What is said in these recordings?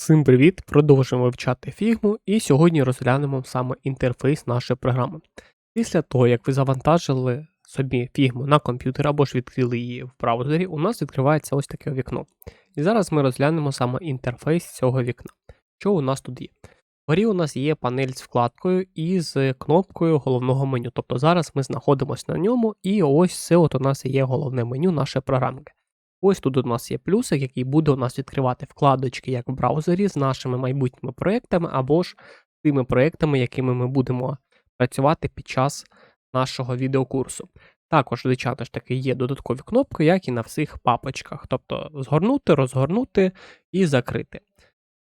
Всім привіт! Продовжуємо вивчати фігму і сьогодні розглянемо саме інтерфейс нашої програми. Після того, як ви завантажили собі фігму на комп'ютер або ж відкрили її в браузері, у нас відкривається ось таке вікно. І зараз ми розглянемо саме інтерфейс цього вікна. Що у нас тут є? Вгорі у нас є панель з вкладкою і з кнопкою головного меню. Тобто зараз ми знаходимося на ньому, і ось це от у нас є головне меню нашої програмки. Ось тут у нас є плюсик, який буде у нас відкривати вкладочки як в браузері з нашими майбутніми проектами, або ж тими проектами, якими ми будемо працювати під час нашого відеокурсу. Також, звичайно ж таки, є додаткові кнопки, як і на всіх папочках. Тобто згорнути, розгорнути і закрити.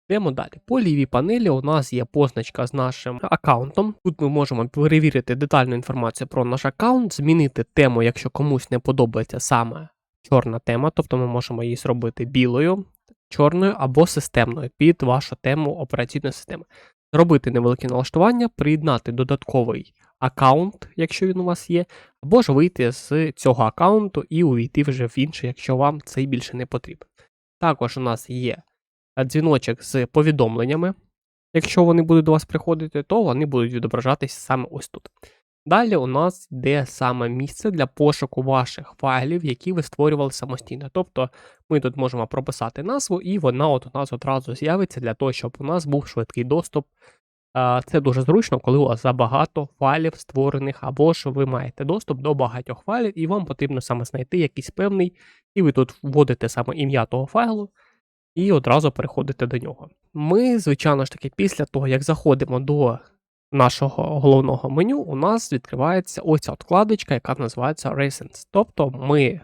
Йдемо далі. По лівій панелі у нас є позначка з нашим аккаунтом. Тут ми можемо перевірити детальну інформацію про наш аккаунт, змінити тему, якщо комусь не подобається саме чорна тема, тобто ми можемо її зробити білою, чорною або системною під вашу тему операційної системи. Зробити невелике налаштування, приєднати додатковий аккаунт, якщо він у вас є, або ж вийти з цього аккаунту і увійти вже в інший, якщо вам цей більше не потрібен. Також у нас є дзвіночок з повідомленнями. Якщо вони будуть до вас приходити, то вони будуть відображатись саме ось тут. Далі у нас йде саме місце для пошуку ваших файлів, які ви створювали самостійно. Тобто ми тут можемо прописати назву, і вона от у нас одразу з'явиться для того, щоб у нас був швидкий доступ. Це дуже зручно, коли у вас забагато файлів створених, або ж ви маєте доступ до багатьох файлів, і вам потрібно саме знайти якийсь певний, і ви тут вводите саме ім'я того файлу. І одразу переходите до нього. Ми, звичайно ж таки, після того, як заходимо до нашого головного меню у нас відкривається оця вкладочка, яка називається Recents. Тобто ми е,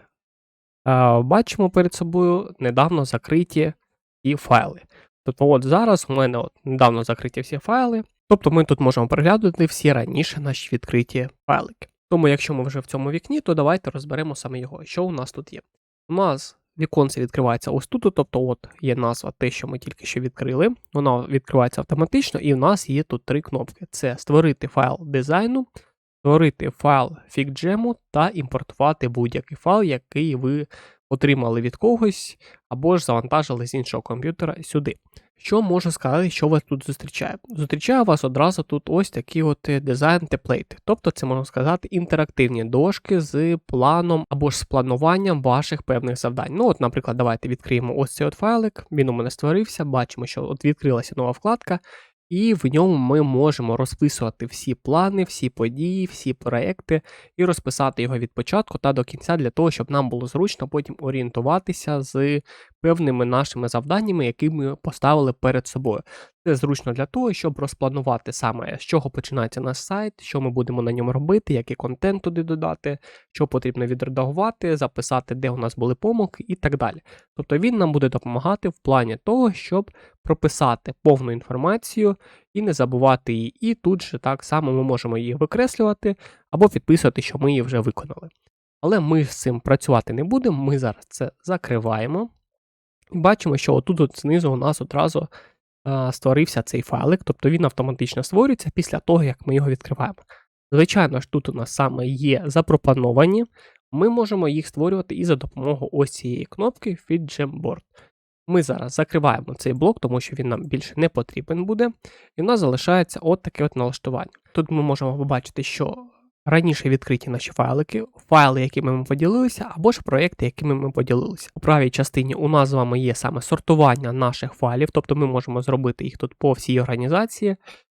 бачимо перед собою недавно закриті ті файли. Тобто, от зараз у мене от недавно закриті всі файли. Тобто ми тут можемо переглядати всі раніше наші відкриті файлики. Тому, якщо ми вже в цьому вікні, то давайте розберемо саме його. Що у нас тут є? У нас Віконце відкривається ось тут, тобто от є назва те, що ми тільки що відкрили. Вона відкривається автоматично, і в нас є тут три кнопки: це створити файл дизайну, створити файл фікджему та імпортувати будь-який файл, який ви отримали від когось, або ж завантажили з іншого комп'ютера сюди. Що можу сказати, що вас тут зустрічає? Зустрічає вас одразу тут ось такі от е, дизайн темплейти. Тобто це можна сказати інтерактивні дошки з планом або ж з плануванням ваших певних завдань. Ну, от, наприклад, давайте відкриємо ось цей от файлик. Він у мене створився. Бачимо, що от відкрилася нова вкладка. І в ньому ми можемо розписувати всі плани, всі події, всі проекти і розписати його від початку та до кінця для того, щоб нам було зручно потім орієнтуватися з певними нашими завданнями, які ми поставили перед собою. Це зручно для того, щоб розпланувати саме, з чого починається наш сайт, що ми будемо на ньому робити, який контент туди додати, що потрібно відредагувати, записати, де у нас були помилки і так далі. Тобто він нам буде допомагати в плані того, щоб прописати повну інформацію і не забувати її. І тут же так само ми можемо її викреслювати або підписувати, що ми її вже виконали. Але ми з цим працювати не будемо, ми зараз це закриваємо. Бачимо, що отут от знизу у нас одразу а, створився цей файлик, тобто він автоматично створюється після того, як ми його відкриваємо. Звичайно ж, тут у нас саме є запропоновані, ми можемо їх створювати і за допомогою ось цієї кнопки Feed Jamboard. Ми зараз закриваємо цей блок, тому що він нам більше не потрібен буде. І в нас залишається от таке от налаштування. Тут ми можемо побачити, що раніше відкриті наші файлики, файли, якими ми поділилися, або ж проекти, якими ми поділилися. У правій частині у нас з вами є саме сортування наших файлів, тобто ми можемо зробити їх тут по всій організації.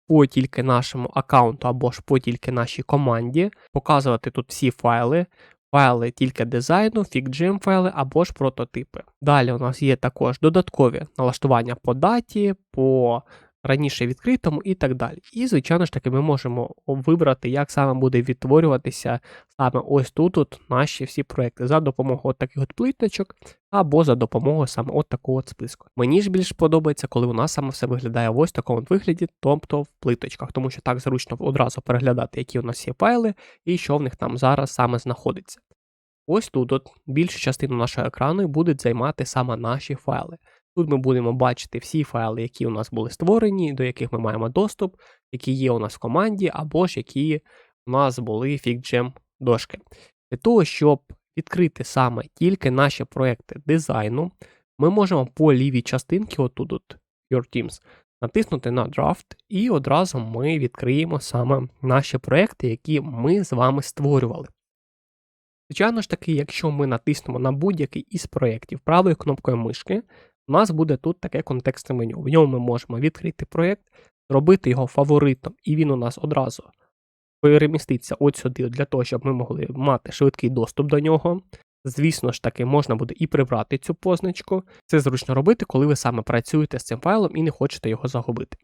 По тільки нашому аккаунту або ж по тільки нашій команді, показувати тут всі файли, файли тільки дизайну, FigJam файли або ж прототипи. Далі у нас є також додаткові налаштування по даті, по раніше відкритому і так далі. І, звичайно ж таки, ми можемо вибрати, як саме буде відтворюватися саме ось тут от наші всі проекти за допомогою от таких от плиточок, або за допомогою саме от такого от списку. Мені ж більш подобається, коли у нас саме все виглядає в ось такому от вигляді, тобто в плиточках, тому що так зручно одразу переглядати, які у нас є файли і що в них там зараз саме знаходиться. Ось тут от більшу частину нашого екрану будуть займати саме наші файли. Тут ми будемо бачити всі файли, які у нас були створені, до яких ми маємо доступ, які є у нас в команді, або ж які у нас були FigJam дошки. Для того, щоб відкрити саме тільки наші проекти дизайну, ми можемо по лівій частинці, отут от Your Teams, натиснути на Draft, і одразу ми відкриємо саме наші проекти, які ми з вами створювали. Звичайно ж таки, якщо ми натиснемо на будь-який із проєктів правою кнопкою мишки, у нас буде тут таке контекстне меню. В ньому ми можемо відкрити проєкт, зробити його фаворитом, і він у нас одразу переміститься от сюди, для того, щоб ми могли мати швидкий доступ до нього. Звісно ж таки, можна буде і прибрати цю позначку. Це зручно робити, коли ви саме працюєте з цим файлом і не хочете його загубити.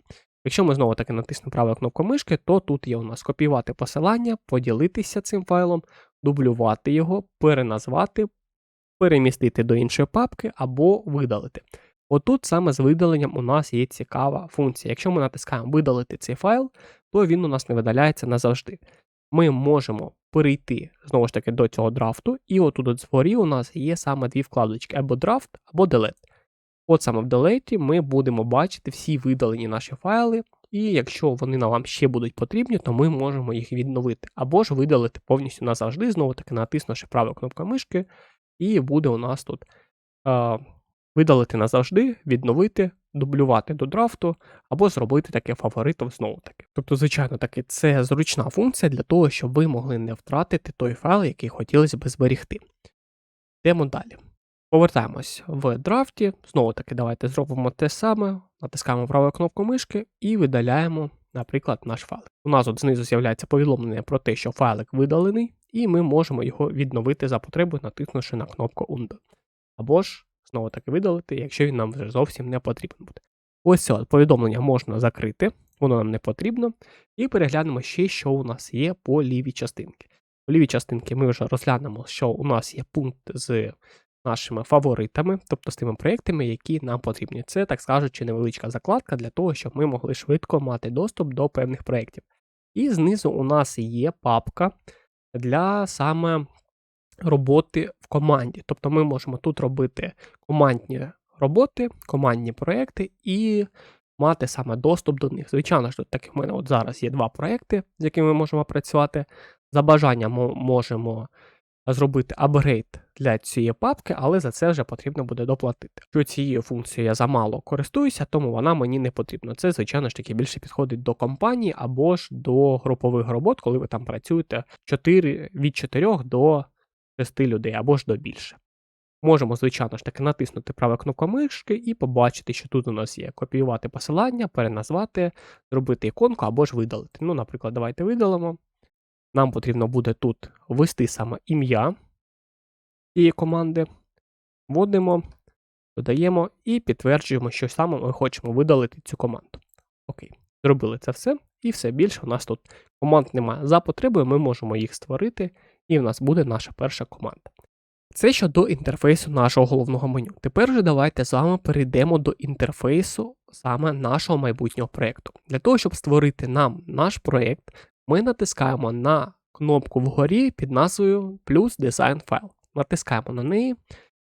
Якщо ми знову таки натиснемо правою кнопку мишки, то тут є у нас копіювати посилання, поділитися цим файлом, дублювати його, переназвати, перемістити до іншої папки або видалити. Отут саме з видаленням у нас є цікава функція. Якщо ми натискаємо видалити цей файл, то він у нас не видаляється назавжди. Ми можемо перейти знову ж таки до цього драфту, і отут от згорі у нас є саме дві вкладочки або драфт, або delete. От саме в Delete ми будемо бачити всі видалені наші файли, і якщо вони нам ще будуть потрібні, то ми можемо їх відновити, або ж видалити повністю назавжди, знову таки натиснувши праву кнопку мишки, і буде у нас тут е, видалити назавжди, відновити, дублювати до драфту, або зробити таке фаворитом знову таки. Тобто, звичайно, таки це зручна функція для того, щоб ви могли не втратити той файл, який хотілося б зберегти. Йдемо далі. Повертаємось в драфті. Знову таки, давайте зробимо те саме, натискаємо праву кнопку мишки і видаляємо, наприклад, наш файлик. У нас от знизу з'являється повідомлення про те, що файлик видалений, і ми можемо його відновити за потребою, натиснувши на кнопку Undo. Або ж знову таки видалити, якщо він нам вже зовсім не потрібен буде. Ось це повідомлення можна закрити, воно нам не потрібно. І переглянемо ще, що у нас є по лівій частинці. По лівій частинці ми вже розглянемо, що у нас є пункт з нашими фаворитами, тобто з тими проєктами, які нам потрібні. Це, так скажучи, невеличка закладка для того, щоб ми могли швидко мати доступ до певних проєктів. І знизу у нас є папка для саме роботи в команді. Тобто ми можемо тут робити командні роботи, командні проекти і мати саме доступ до них. Звичайно ж, так в мене от зараз є два проекти, з якими ми можемо працювати. За бажанням ми можемо зробити апгрейд для цієї папки, але за це вже потрібно буде доплатити. Що цією функцією я замало користуюся, тому вона мені не потрібна. Це, звичайно ж таки, більше підходить до компанії або ж до групових робот, коли ви там працюєте 4, від 4 до 6 людей або ж до більше. Можемо, звичайно ж таки, натиснути праву кнопку мишки і побачити, що тут у нас є копіювати посилання, переназвати, зробити іконку або ж видалити. Ну, наприклад, давайте видалимо. Нам потрібно буде тут ввести саме ім'я цієї команди. Вводимо, додаємо і підтверджуємо, що саме ми хочемо видалити цю команду. Окей, зробили це все, і все більше у нас тут команд немає. За потребою ми можемо їх створити, і в нас буде наша перша команда. Це щодо інтерфейсу нашого головного меню. Тепер же давайте з вами перейдемо до інтерфейсу саме нашого майбутнього проєкту. Для того, щоб створити нам наш проєкт, ми натискаємо на кнопку вгорі під назвою плюс Design File. Натискаємо на неї,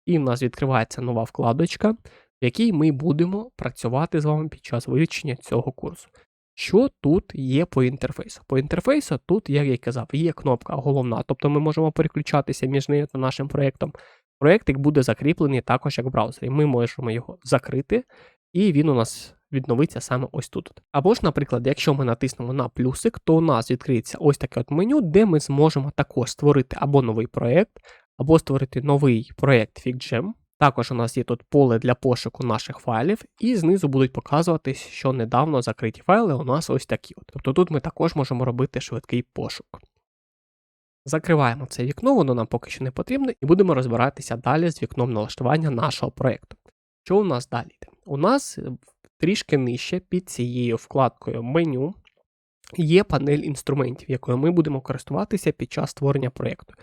і в нас відкривається нова вкладочка, в якій ми будемо працювати з вами під час вивчення цього курсу. Що тут є по інтерфейсу? По інтерфейсу тут, як я казав, є кнопка головна, тобто ми можемо переключатися між нею та нашим проєктом. Проєктик буде закріплений також як в браузері. Ми можемо його закрити, і він у нас відновиться саме ось тут. Або ж, наприклад, якщо ми натиснемо на плюсик, то у нас відкриється ось таке от меню, де ми зможемо також створити або новий проєкт, або створити новий проєкт FigJam. Також у нас є тут поле для пошуку наших файлів, і знизу будуть показуватись, що недавно закриті файли у нас ось такі. от. Тобто тут ми також можемо робити швидкий пошук. Закриваємо це вікно, воно нам поки що не потрібно, і будемо розбиратися далі з вікном налаштування нашого проєкту. Що у нас далі? У нас трішки нижче під цією вкладкою меню є панель інструментів, якою ми будемо користуватися під час створення проєкту.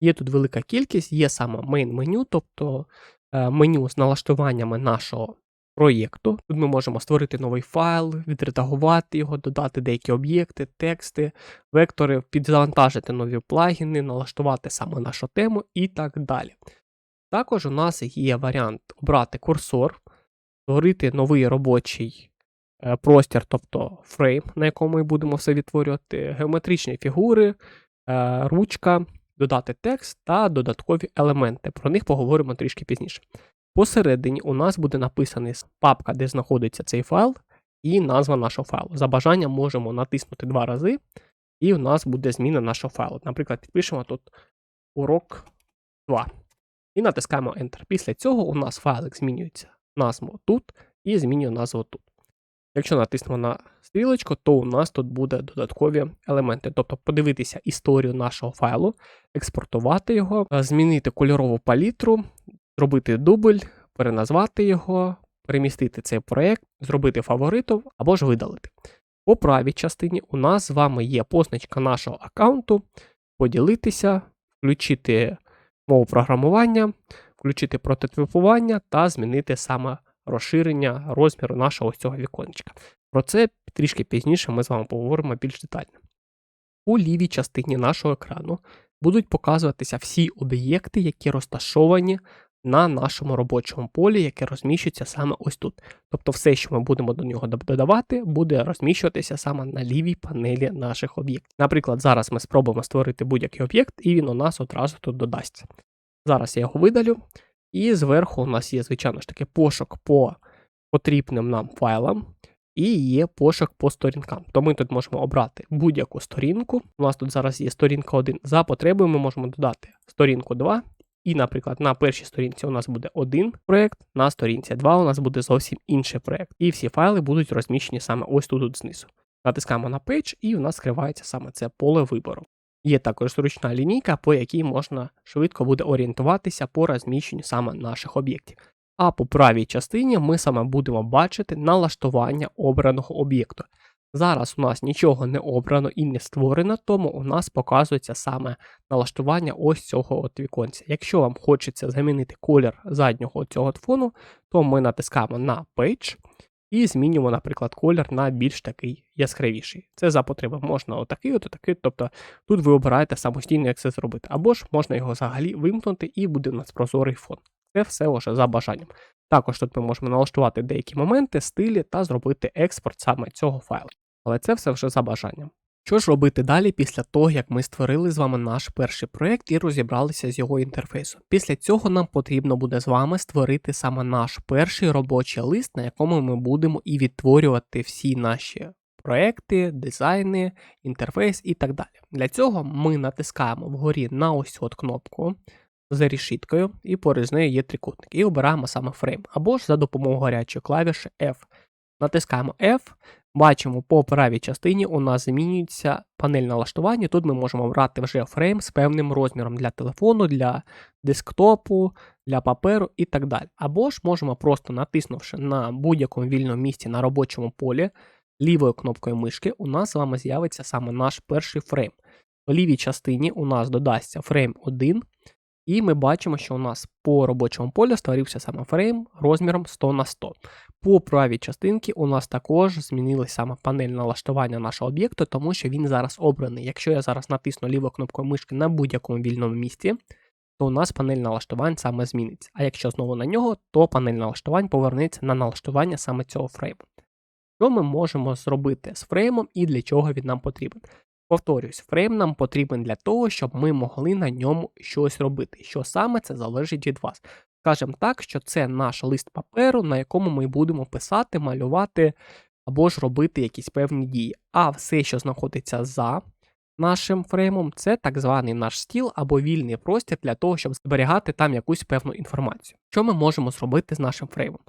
Є тут велика кількість, є саме main меню, тобто е, меню з налаштуваннями нашого проєкту. Тут ми можемо створити новий файл, відредагувати його, додати деякі об'єкти, тексти, вектори, підзавантажити нові плагіни, налаштувати саме нашу тему і так далі. Також у нас є варіант обрати курсор, створити новий робочий е, простір, тобто фрейм, на якому ми будемо все відтворювати, геометричні фігури, е, ручка, додати текст та додаткові елементи. Про них поговоримо трішки пізніше. Посередині у нас буде написана папка, де знаходиться цей файл, і назва нашого файлу. За бажанням можемо натиснути два рази, і у нас буде зміна нашого файлу. Наприклад, підпишемо тут урок 2 і натискаємо Enter. Після цього у нас файлик змінюється назву тут і змінює назву тут. Якщо натиснемо на стрілочку, то у нас тут буде додаткові елементи, тобто подивитися історію нашого файлу, експортувати його, е, змінити кольорову палітру, зробити дубль, переназвати його, перемістити цей проєкт, зробити фаворитом або ж видалити. По правій частині у нас з вами є позначка нашого аккаунту, поділитися, включити мову програмування, включити прототипування та змінити саме розширення розміру нашого ось цього віконечка. Про це трішки пізніше ми з вами поговоримо більш детально. У лівій частині нашого екрану будуть показуватися всі об'єкти, які розташовані на нашому робочому полі, яке розміщується саме ось тут. Тобто все, що ми будемо до нього додавати, буде розміщуватися саме на лівій панелі наших об'єктів. Наприклад, зараз ми спробуємо створити будь-який об'єкт, і він у нас одразу тут додасться. Зараз я його видалю, і зверху у нас є, звичайно ж таки, пошук по потрібним нам файлам. І є пошук по сторінкам. То ми тут можемо обрати будь-яку сторінку. У нас тут зараз є сторінка 1. За потребою ми можемо додати сторінку 2 і, наприклад, на першій сторінці у нас буде один проєкт, на сторінці 2 у нас буде зовсім інший проєкт. І всі файли будуть розміщені саме ось тут знизу. Натискаємо на Page, і у нас скривається саме це поле вибору. Є також зручна лінійка, по якій можна швидко буде орієнтуватися по розміщенню саме наших об'єктів. А по правій частині ми саме будемо бачити налаштування обраного об'єкту. Зараз у нас нічого не обрано і не створено, тому у нас показується саме налаштування ось цього от віконця. Якщо вам хочеться замінити колір заднього цього фону, то ми натискаємо на Page і змінюємо, наприклад, колір на більш такий яскравіший. Це за потреби можна отакий, от отакий, тобто тут ви обираєте самостійно, як це зробити, або ж можна його взагалі вимкнути і буде у нас прозорий фон. Це все вже за бажанням. Також тут ми можемо налаштувати деякі моменти, стилі та зробити експорт саме цього файлу. Але це все вже за бажанням. Що ж робити далі після того, як ми створили з вами наш перший проєкт і розібралися з його інтерфейсом? Після цього нам потрібно буде з вами створити саме наш перший робочий лист, на якому ми будемо і відтворювати всі наші проекти, дизайни, інтерфейс і так далі. Для цього ми натискаємо вгорі на ось от кнопку за рішіткою, і поруч з нею є трикутник, і обираємо саме фрейм, або ж за допомогою гарячої клавіші F. Натискаємо F, бачимо по правій частині у нас змінюється панель налаштування. Тут ми можемо обрати вже фрейм з певним розміром для телефону, для десктопу, для паперу і так далі. Або ж можемо просто натиснувши на будь-якому вільному місці на робочому полі лівою кнопкою мишки, у нас з вами з'явиться саме наш перший фрейм. У лівій частині у нас додасться фрейм 1. І ми бачимо, що у нас по робочому полі створився саме фрейм розміром 100 на 100. По правій частинці у нас також змінилася саме панель налаштування нашого об'єкту, тому що він зараз обраний. Якщо я зараз натисну ліву кнопку мишки на будь-якому вільному місці, то у нас панель налаштувань саме зміниться. А якщо знову на нього, то панель налаштувань повернеться на налаштування саме цього фрейму. Що ми можемо зробити з фреймом і для чого він нам потрібен? Повторюсь, фрейм нам потрібен для того, щоб ми могли на ньому щось робити. Що саме це залежить від вас. Скажемо так, що це наш лист паперу, на якому ми будемо писати, малювати або ж робити якісь певні дії. А все, що знаходиться за нашим фреймом, це так званий наш стіл або вільний простір для того, щоб зберігати там якусь певну інформацію. Що ми можемо зробити з нашим фреймом?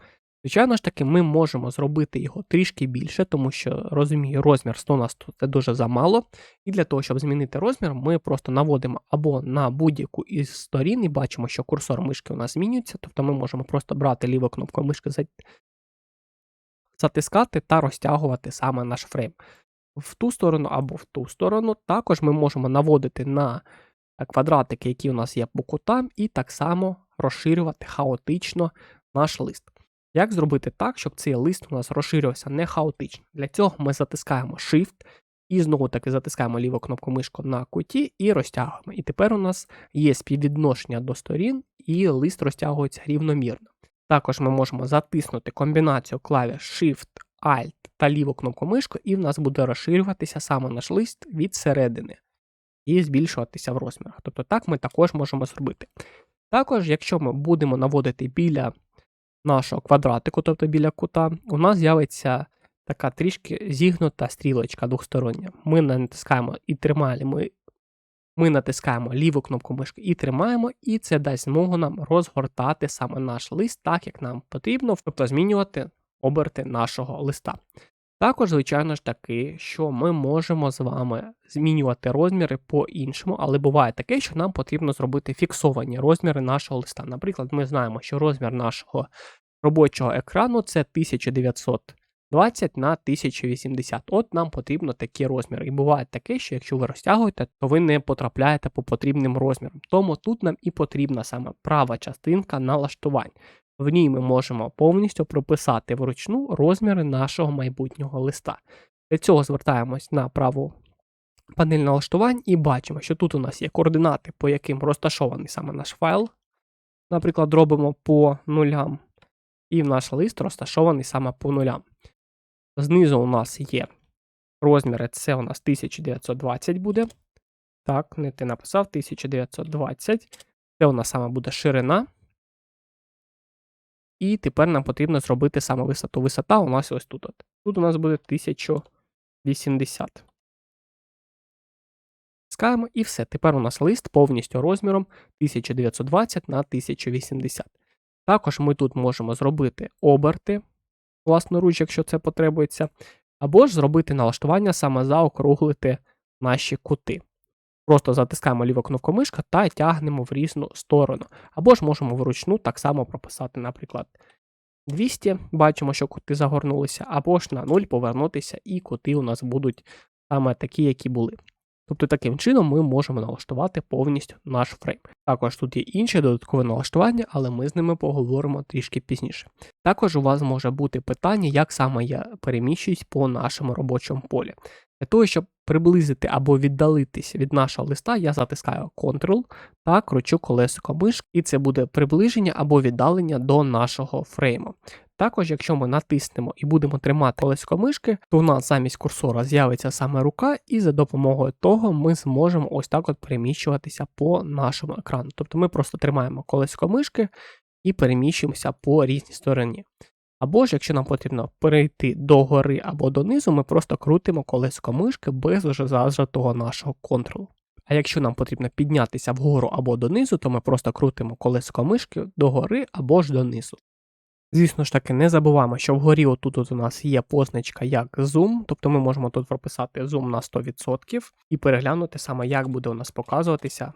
Звичайно ж таки, ми можемо зробити його трішки більше, тому що розумію, розмір 100 на 100 це дуже замало. І для того, щоб змінити розмір, ми просто наводимо або на будь-яку із сторін і бачимо, що курсор мишки у нас змінюється, тобто ми можемо просто брати ліву кнопку мишки, затискати та розтягувати саме наш фрейм. В ту сторону або в ту сторону. Також ми можемо наводити на квадратики, які у нас є по кутам, і так само розширювати хаотично наш лист. Як зробити так, щоб цей лист у нас розширювався не хаотично? Для цього ми затискаємо Shift і знову таки затискаємо ліву кнопку мишку на куті і розтягуємо. І тепер у нас є співвідношення до сторін, і лист розтягується рівномірно. Також ми можемо затиснути комбінацію клавіш Shift, Alt та ліву кнопку мишку, і в нас буде розширюватися саме наш лист від середини і збільшуватися в розмірах. Тобто так ми також можемо зробити. Також, якщо ми будемо наводити біля нашого квадратику, тобто біля кута, у нас з'явиться така трішки зігнута стрілочка двостороння. Ми натискаємо і тримаємо, ми натискаємо ліву кнопку мишки і тримаємо, і це дасть змогу нам розгортати саме наш лист так, як нам потрібно, тобто змінювати оберти нашого листа. Також, звичайно ж таки, що ми можемо з вами змінювати розміри по-іншому, але буває таке, що нам потрібно зробити фіксовані розміри нашого листа. Наприклад, ми знаємо, що розмір нашого робочого екрану це 1920 на 1080. От нам потрібно такі розміри. І буває таке, що якщо ви розтягуєте, то ви не потрапляєте по потрібним розмірам. Тому тут нам і потрібна саме права частинка налаштувань. В ній ми можемо повністю прописати вручну розміри нашого майбутнього листа. Для цього звертаємось на праву панель налаштувань і бачимо, що тут у нас є координати, по яким розташований саме наш файл. Наприклад, робимо по нулям, і наш лист розташований саме по нулям. Знизу у нас є розміри, це у нас 1920 буде. Так, не ти написав 1920. Це у нас саме буде ширина. І тепер нам потрібно зробити саме висоту. Висота у нас ось тут. Тут у нас буде 1080. Скаємо і все. Тепер у нас лист повністю розміром 1920 на 1080. Також ми тут можемо зробити оберти, власноруч, якщо це потребується, або ж зробити налаштування саме заокруглити наші кути. Просто затискаємо ліву кнопку мишка та тягнемо в різну сторону. Або ж можемо вручну так само прописати, наприклад, 200, бачимо, що кути загорнулися, або ж на 0 повернутися, і кути у нас будуть саме такі, які були. Тобто таким чином ми можемо налаштувати повністю наш фрейм. Також тут є інші додаткові налаштування, але ми з ними поговоримо трішки пізніше. Також у вас може бути питання, як саме я переміщуюсь по нашому робочому полі. Для того, щоб приблизити або віддалитись від нашого листа, я затискаю Ctrl та кручу колесико мишки, і це буде приближення або віддалення до нашого фрейму. Також, якщо ми натиснемо і будемо тримати колесико мишки, то у нас замість курсора з'явиться саме рука, і за допомогою того ми зможемо ось так от переміщуватися по нашому екрану. Тобто ми просто тримаємо колесико мишки і переміщуємося по різній стороні. Або ж, якщо нам потрібно перейти до гори або донизу, ми просто крутимо колесико мишки без уже зажатого нашого контролу. А якщо нам потрібно піднятися вгору або донизу, то ми просто крутимо колесико мишки догори або ж донизу. Звісно ж таки, не забуваємо, що вгорі отут от у нас є позначка як Zoom, тобто ми можемо тут прописати Zoom на 100% і переглянути саме, як буде у нас показуватися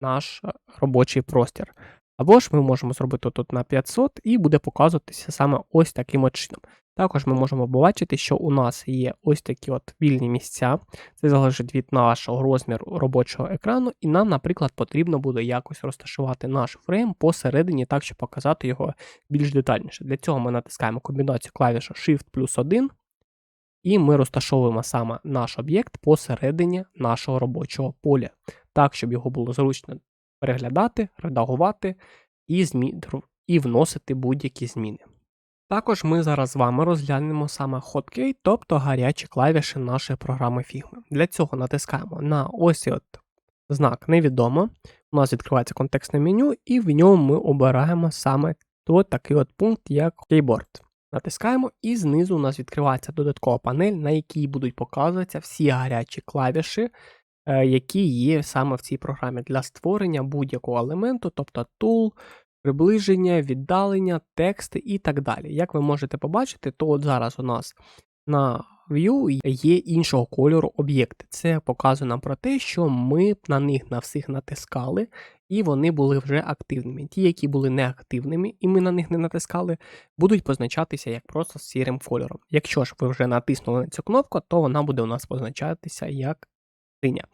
наш е, робочий простір. Або ж ми можемо зробити тут на 500 і буде показуватися саме ось таким от чином. Також ми можемо побачити, що у нас є ось такі от вільні місця. Це залежить від нашого розміру робочого екрану, і нам, наприклад, потрібно буде якось розташувати наш фрейм посередині, так, щоб показати його більш детальніше. Для цього ми натискаємо комбінацію клавіша Shift плюс 1, і ми розташовуємо саме наш об'єкт посередині нашого робочого поля, так, щоб його було зручно переглядати, редагувати і, змі... і вносити будь-які зміни. Також ми зараз з вами розглянемо саме Hotkey, тобто гарячі клавіші нашої програми Figma. Для цього натискаємо на ось от знак невідомо. У нас відкривається контекстне меню, і в ньому ми обираємо саме той такий от пункт, як Keyboard. Натискаємо, і знизу у нас відкривається додаткова панель, на якій будуть показуватися всі гарячі клавіші, е, які є саме в цій програмі для створення будь-якого елементу, тобто tool, приближення, віддалення, тексти і так далі. Як ви можете побачити, то от зараз у нас на View є іншого кольору об'єкти. Це показує нам про те, що ми на них на всіх натискали, і вони були вже активними. Ті, які були неактивними, і ми на них не натискали, будуть позначатися як просто сірим кольором. Якщо ж ви вже натиснули на цю кнопку, то вона буде у нас позначатися як синя.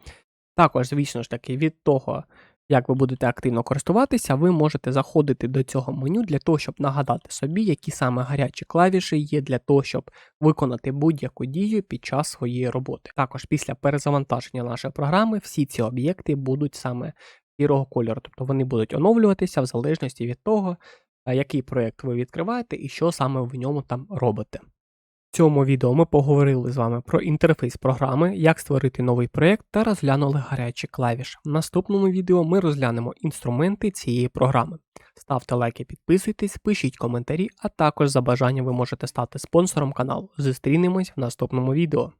Також, звісно ж таки, від того, як ви будете активно користуватися, ви можете заходити до цього меню для того, щоб нагадати собі, які саме гарячі клавіші є для того, щоб виконати будь-яку дію під час своєї роботи. Також після перезавантаження нашої програми всі ці об'єкти будуть саме сірого кольору, тобто вони будуть оновлюватися в залежності від того, який проєкт ви відкриваєте і що саме в ньому там робите. В цьому відео ми поговорили з вами про інтерфейс програми, як створити новий проєкт та розглянули гарячі клавіші. В наступному відео ми розглянемо інструменти цієї програми. Ставте лайки, підписуйтесь, пишіть коментарі, а також за бажанням ви можете стати спонсором каналу. Зустрінемось в наступному відео.